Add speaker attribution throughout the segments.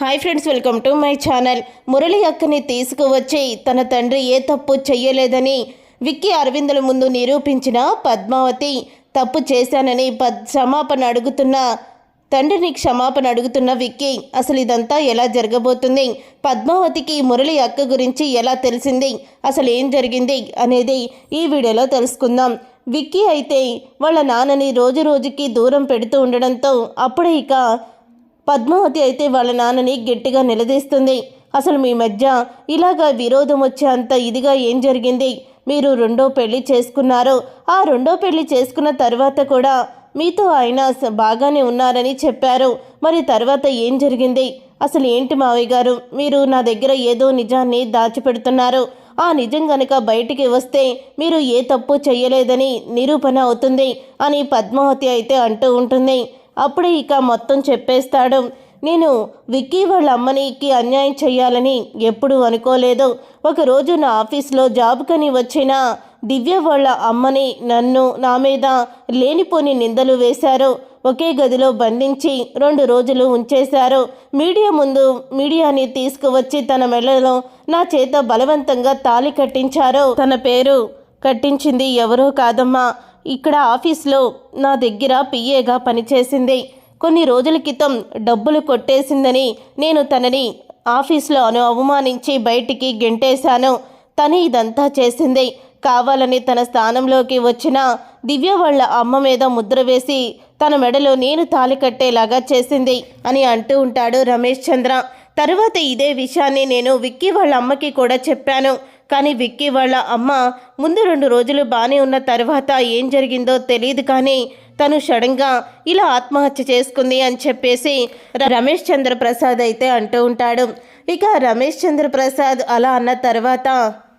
Speaker 1: Hi friends welcome to my channel. Murali అక్కని తీసుకువచ్చి తన తండ్రి ఏ తప్పు చెయ్యలేదని విక్కీ అరవిందుల ముందు నిరూపించిన పద్మావతి తప్పు చేశానని పద్ క్షమాపణ అడుగుతున్న తండ్రిని క్షమాపణ అడుగుతున్న విక్కీ అసలు ఇదంతా ఎలా జరగబోతుంది? పద్మావతికి మురళి అక్క గురించి ఎలా తెలిసింది? అసలు ఏం జరిగింది? అనేది ఈ వీడియోలో తెలుసుకుందాం. విక్కీ అయితే వాళ్ళ నాన్నని రోజు రోజుకి దూరం పెడుతూ ఉండడంతో అప్పుడే ఇక పద్మావతి అయితే వాళ్ళ నాన్నని గట్టిగా నిలదీస్తుంది. అసలు మీ మధ్య ఇలాగా విరోధం వచ్చే అంత ఇదిగా ఏం జరిగింది? మీరు రెండో పెళ్ళి చేసుకున్నారు. ఆ రెండో పెళ్ళి చేసుకున్న తర్వాత కూడా మీతో ఆయన స- బాగానే ఉన్నారని చెప్పారు. మరి తర్వాత ఏం జరిగింది? అసలు ఏంటి మావయ్య గారు? మీరు నా దగ్గర ఏదో నిజాన్ని దాచిపెడుతున్నారు. ఆ నిజం గనక బయటికి వస్తే మీరు ఏ తప్పు చేయలేదని నిరూపణ అవుతుంది అని పద్మావతి అయితే అంటూ ఉంటుంది. అప్పుడే ఇక మొత్తం చెప్పేస్తాడు. నేను విక్కీ వాళ్ళ అమ్మనికి అన్యాయం చేయాలని ఎప్పుడూ అనుకోలేదు. ఒకరోజు నా ఆఫీస్లో జాబ్కని వచ్చిన దివ్య వాళ్ళ అమ్మని నన్ను నా మీద లేనిపోని నిందలు వేశారు. ఒకే గదిలో బంధించి రెండు రోజులు ఉంచేశారు. మీడియా ముందు మీడియాని తీసుకువచ్చి తన మెడలో నా చేత బలవంతంగా తాళి కట్టించారు. తన పేరు కట్టించింది ఎవరో కాదమ్మా. ఇక్కడ ఆఫీస్లో నా దగ్గర పిఏగా పనిచేసింది. కొన్ని రోజుల క్రితం డబ్బులు కొట్టేసిందని నేను తనని ఆఫీస్లో అను అవమానించి బయటికి గెంటేశాను. తను ఇదంతా చేసింది. కావాలని తన స్థానంలోకి వచ్చిన దివ్య వాళ్ళ అమ్మ మీద ముద్ర వేసి తన మెడలో నేను తాళి కట్టేలాగా చేసింది అని అంటూ ఉంటాడు రమేష్ చంద్ర. తరువాత ఇదే విషయాన్ని నేను విక్కీ వాళ్ళ అమ్మకి కూడా చెప్పాను. కానీ విక్కీ వాళ్ళ అమ్మ ముందు రెండు రోజులు బాగానే ఉన్న తర్వాత ఏం జరిగిందో తెలియదు కానీ తను సడన్గా ఇలా ఆత్మహత్య చేసుకుంది అని చెప్పేసి రమేష్ చంద్ర ప్రసాద్ అయితే అంటూ ఉంటాడు. ఇక రమేష్ చంద్రప్రసాద్ అలా అన్న తర్వాత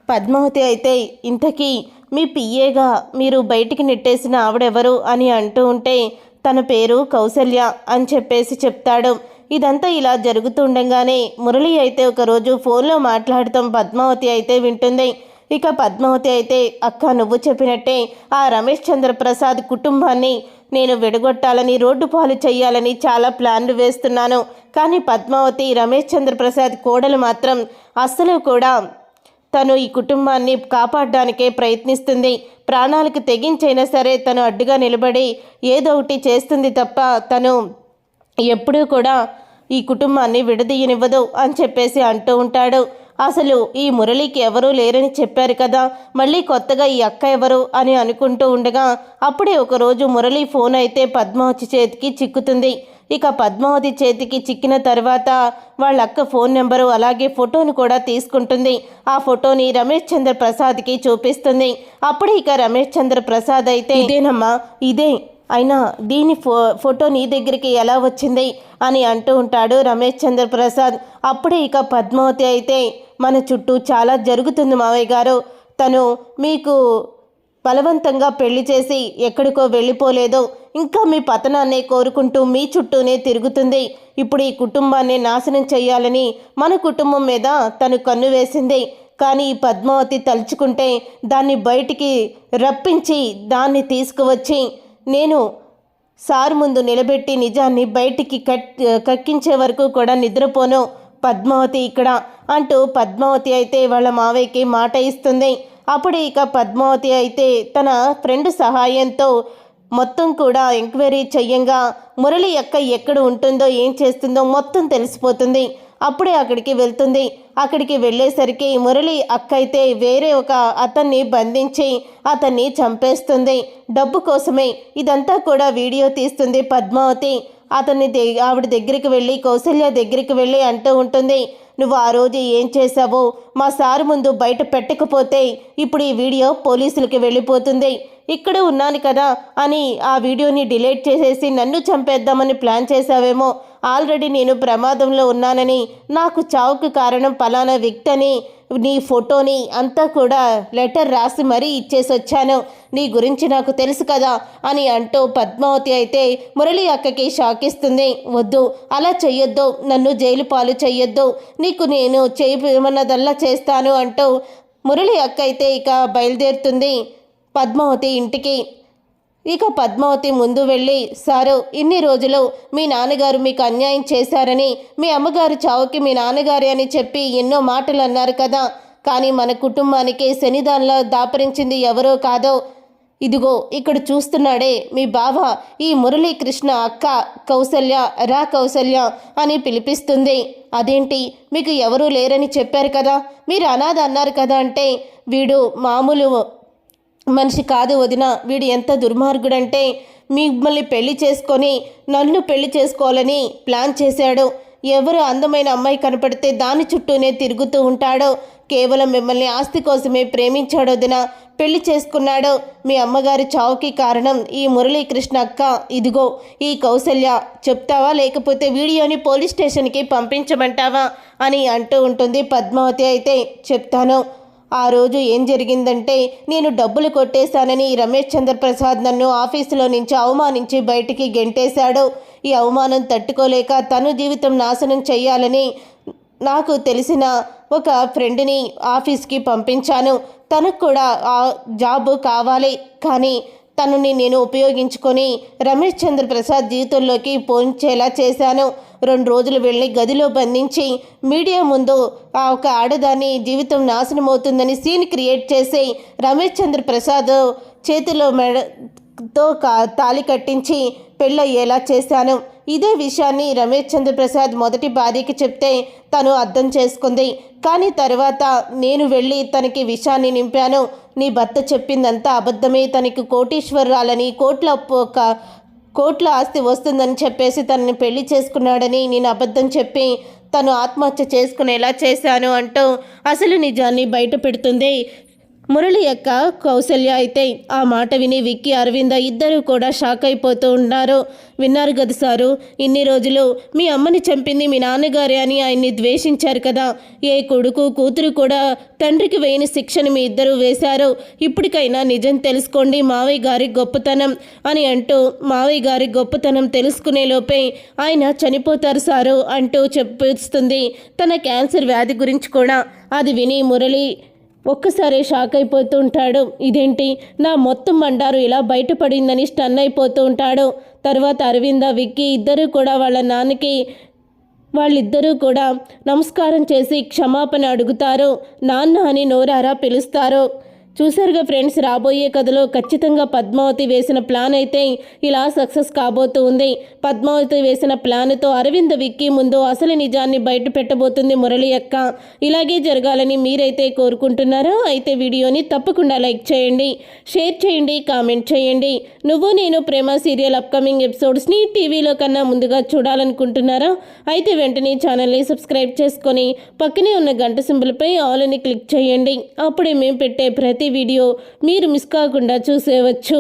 Speaker 1: పద్మావతి అయితే ఇంతకీ మీ పిఏగా మీరు బయటికి నెట్టేసిన ఆవిడెవరు అని అంటూ ఉంటే తన పేరు కౌసల్య అని చెప్పేసి చెప్తాడు. ఇదంతా ఇలా జరుగుతుండగానే మురళి అయితే ఒకరోజు ఫోన్లో మాట్లాడటం పద్మావతి అయితే వింటుంది. ఇక పద్మావతి అయితే అక్క నువ్వు చెప్పినట్టే ఆ రమేష్ చంద్రప్రసాద్ కుటుంబాన్ని నేను విడగొట్టాలని రోడ్డు పాలు చేయాలని చాలా ప్లాన్లు వేస్తున్నాను. కానీ పద్మావతి రమేష్ చంద్రప్రసాద్ కోడలు మాత్రం అస్సలు కూడా తను ఈ కుటుంబాన్ని కాపాడడానికే ప్రయత్నిస్తుంది. ప్రాణాలకు తెగించైనా సరే తను అడ్డుగా నిలబడి ఏదో ఒకటి చేస్తుంది తప్ప తను ఎప్పుడూ కూడా ఈ కుటుంబాన్ని విడదీయనివ్వదు అని చెప్పేసి అంటూ ఉంటాడు. అసలు ఈ మురళికి ఎవరూ లేరని చెప్పారు కదా. మళ్ళీ కొత్తగా ఈ అక్క ఎవరు అని అనుకుంటూ ఉండగా అప్పుడే ఒకరోజు మురళి ఫోన్ అయితే పద్మావతి చేతికి చిక్కుతుంది. ఇక పద్మావతి చేతికి చిక్కిన తర్వాత వాళ్ళ అక్క ఫోన్ నెంబరు అలాగే ఫోటోను కూడా తీసుకుంటుంది. ఆ ఫోటోని రమేష్ చంద్ర ప్రసాద్కి చూపిస్తుంది. అప్పుడే ఇక రమేష్ చంద్ర ప్రసాద్ అయితే ఇదేనమ్మా ఇదే అయినా దీని ఫో ఫోటో నీ దగ్గరికి ఎలా వచ్చింది? అని అంటూ ఉంటాడు రమేష్ చంద్ర ప్రసాద్ అప్పుడే ఇక పద్మావతి అయితే మన చుట్టూ చాలా జరుగుతుంది మావయ్య గారు. తను మీకు బలవంతంగా పెళ్ళి చేసి ఎక్కడికో వెళ్ళిపోలేదు. ఇంకా మీ పతనాన్ని కోరుకుంటూ మీ చుట్టూనే తిరుగుతుంది. ఇప్పుడు ఈ కుటుంబాన్ని నాశనం చేయాలని మన కుటుంబం మీద తను కన్ను వేసింది. కానీ ఈ పద్మావతి తలుచుకుంటే దాన్ని బయటికి రప్పించి దాన్ని తీసుకువచ్చి నేను సార్ ముందు నిలబెట్టి నిజాన్ని బయటికి కట్ కక్కించే వరకు కూడా నిద్రపోను. పద్మావతి ఇక్కడ అంటూ పద్మావతి అయితే వాళ్ళ మావయ్యకి మాట ఇస్తుంది. అప్పుడు ఇక పద్మావతి అయితే తన ఫ్రెండ్ సహాయంతో మొత్తం కూడా ఎంక్వైరీ చెయ్యంగా. మురళి అక్క ఎక్కడ ఉంటుందో ఏం చేస్తుందో మొత్తం తెలిసిపోతుంది. అప్పుడే అక్కడికి వెళ్తుంది. అక్కడికి వెళ్ళేసరికి మురళి అక్కైతే వేరే ఒక అతన్ని బంధించి అతన్ని చంపేస్తుంది. డబ్బు కోసమే ఇదంతా కూడా వీడియో తీస్తుంది పద్మావతి. అతన్ని దే- ఆవిడ దగ్గరికి వెళ్ళి కౌశల్య దగ్గరికి వెళ్ళి అంటూ ఉంటుంది నువ్వు ఆ రోజు ఏం చేశావో? మా సార్ ముందు బయట పెట్టకపోతే ఇప్పుడు ఈ వీడియో పోలీసులకి వెళ్ళిపోతుంది. ఇక్కడ ఉన్నాను కదా అని ఆ వీడియోని డిలీట్ చేసేసి నన్ను చంపేద్దామని ప్లాన్ చేశావేమో. ఆల్రెడీ నేను ప్రమాదంలో ఉన్నానని నాకు చావుకు కారణం పలానా వ్యక్తి అని నీ ఫోటోని అంతా కూడా లెటర్ రాసి మరీ ఇచ్చేసి వచ్చాను నీ గురించి నాకు తెలుసు కదా అని అంటూ పద్మావతి అయితే మురళి అక్కకి షాక్ ఇస్తుంది వద్దు అలా చెయ్యొద్దు నన్ను జైలు పాలు చెయ్యొద్దు నీకు నేను చేయమన్నదల్లా చేస్తాను అంటూ మురళి అక్క అయితే ఇక బయలుదేరుతుంది. పద్మావతి ఇంటికి. ఇక పద్మావతి ముందు వెళ్ళి సారు ఇన్ని రోజులు మీ నాన్నగారు మీకు అన్యాయం చేశారని మీ అమ్మగారు చావుకి మీ నాన్నగారి అని చెప్పి ఎన్నో మాటలు అన్నారు కదా. కానీ మన కుటుంబానికి శనిదానిలో దాపరించింది ఎవరో కాదో. ఇదిగో ఇక్కడ చూస్తున్నాడే మీ బావ ఈ మురళీకృష్ణ అక్క కౌసల్య రా కౌసల్య అని పిలిపిస్తుంది. అదేంటి? మీకు ఎవరూ లేరని చెప్పారు కదా. మీరు అనాథ అన్నారు కదా అంటే వీడు మామూలు మనిషి కాదు వదిన వీడు ఎంత దుర్మార్గుడంటే మిమ్మల్ని పెళ్ళి చేసుకొని నన్ను పెళ్ళి చేసుకోవాలని ప్లాన్ చేశాడు. ఎవరు అందమైన అమ్మాయి కనపడితే దాని చుట్టూనే తిరుగుతూ ఉంటాడో కేవలం మిమ్మల్ని ఆస్తి కోసమే ప్రేమించాడు వదిన. పెళ్ళి చేసుకున్నాడు. మీ అమ్మగారి చావుకి కారణం ఈ మురళీకృష్ణ అక్క. ఇదిగో ఈ కౌసల్య చెప్తావా లేకపోతే వీడియోని పోలీస్ స్టేషన్కి పంపించమంటావా అని అంటూ ఉంటుంది పద్మావతి. అయితే చెప్తాను ఆ రోజు ఏం జరిగిందంటే నేను డబ్బులు కొట్టేశానని రమేష్ చంద్ర ప్రసాద్ నన్ను ఆఫీసులో నుంచి అవమానించి బయటికి గెంటేశాడు. ఈ అవమానం తట్టుకోలేక తను జీవితం నాశనం చేయాలని నాకు తెలిసిన ఒక ఫ్రెండ్ని ఆఫీస్కి పంపించాను. తనకు కూడా ఆ జాబ్ కావాలి. కానీ తనని నేను ఉపయోగించుకొని రమేష్ చంద్ర ప్రసాద్ జీవితంలోకి పోంచేలా చేశాను. రెండు రోజులు వెళ్ళి గదిలో బంధించి మీడియా ముందు ఆ ఒక ఆడదాని జీవితం నాశనం అవుతుందని సీన్ క్రియేట్ చేసి రమేష్ చంద్ర ప్రసాద్ చేతిలో మెడ కా తాలి కట్టించి పెళ్ళయ్యేలా చేశాను. ఇదే విషయాన్ని రమేష్ చంద్రప్రసాద్ మొదటి భార్యకి చెప్తే తను అర్థం చేసుకుంది. కానీ తర్వాత నేను వెళ్ళి తనకి విషయాన్ని నింపాను. నీ భర్త చెప్పిందంతా అబద్ధమే. తనకి కోటీశ్వరాలని కోట్ల ఒక కోట్ల ఆస్తి వస్తుందని చెప్పేసి తనని పెళ్ళి చేసుకున్నాడని నేను అబద్ధం చెప్పి తను ఆత్మహత్య చేసుకునేలా చేశాను అంటూ అసలు నిజాన్ని బయట పెడుతుంది. మురళి యొక్క కౌశల్య అయితే ఆ మాట విని విక్కీ అరవింద ఇద్దరూ కూడా షాక్ అయిపోతూ ఉన్నారు. విన్నారు కదా సారు ఇన్ని రోజులు మీ అమ్మని చంపింది మీ నాన్నగారే అని ఆయన్ని ద్వేషించారు కదా. ఏ కొడుకు కూతురు కూడా తండ్రికి వేయని శిక్షను మీ ఇద్దరు వేశారు. ఇప్పటికైనా నిజం తెలుసుకోండి మావయ్య గారి గొప్పతనం అని అంటూ మావయ్య గారి గొప్పతనం తెలుసుకునే లోపే ఆయన చనిపోతారు సారు అంటూ చెప్పిస్తుంది. తన క్యాన్సర్ వ్యాధి గురించి కూడా. అది విని మురళి ఒక్కసారే షాక్ అయిపోతూ ఉంటాడు. ఇదేంటి? నా మొత్తం మండారు ఇలా బయటపడిందని స్టన్ అయిపోతూ ఉంటాడు. తర్వాత అరవింద విక్కీ ఇద్దరు కూడా వాళ్ళ నాన్నకి వాళ్ళిద్దరూ కూడా నమస్కారం చేసి క్షమాపణ అడుగుతారు. నాన్న అని నోరారా పిలుస్తారు. చూసారుగా ఫ్రెండ్స్ రాబోయే కథలో ఖచ్చితంగా పద్మావతి వేసిన ప్లాన్ అయితే ఇలా సక్సెస్ కాబోతూ ఉంది. పద్మావతి వేసిన ప్లాన్తో అరవింద్ విక్కీ ముందు అసలు నిజాన్ని బయట పెట్టబోతుంది మురళి అక్క. ఇలాగే జరగాలని మీరైతే కోరుకుంటున్నారో అయితే వీడియోని తప్పకుండా లైక్ చేయండి షేర్ చేయండి కామెంట్ చేయండి. నువ్వు నేను ప్రేమ సీరియల్ అప్కమింగ్ ఎపిసోడ్స్ని టీవీలో కన్నా ముందుగా చూడాలనుకుంటున్నారా? అయితే వెంటనే ఛానల్ని సబ్స్క్రైబ్ చేసుకొని పక్కనే ఉన్న గంట సింబల్పై ఆల్ అని క్లిక్ చేయండి. అప్పుడే మేము పెట్టే ప్రతి ప్రతి వీడియో మీరు మిస్ కాకుండా చూసేవచ్చు.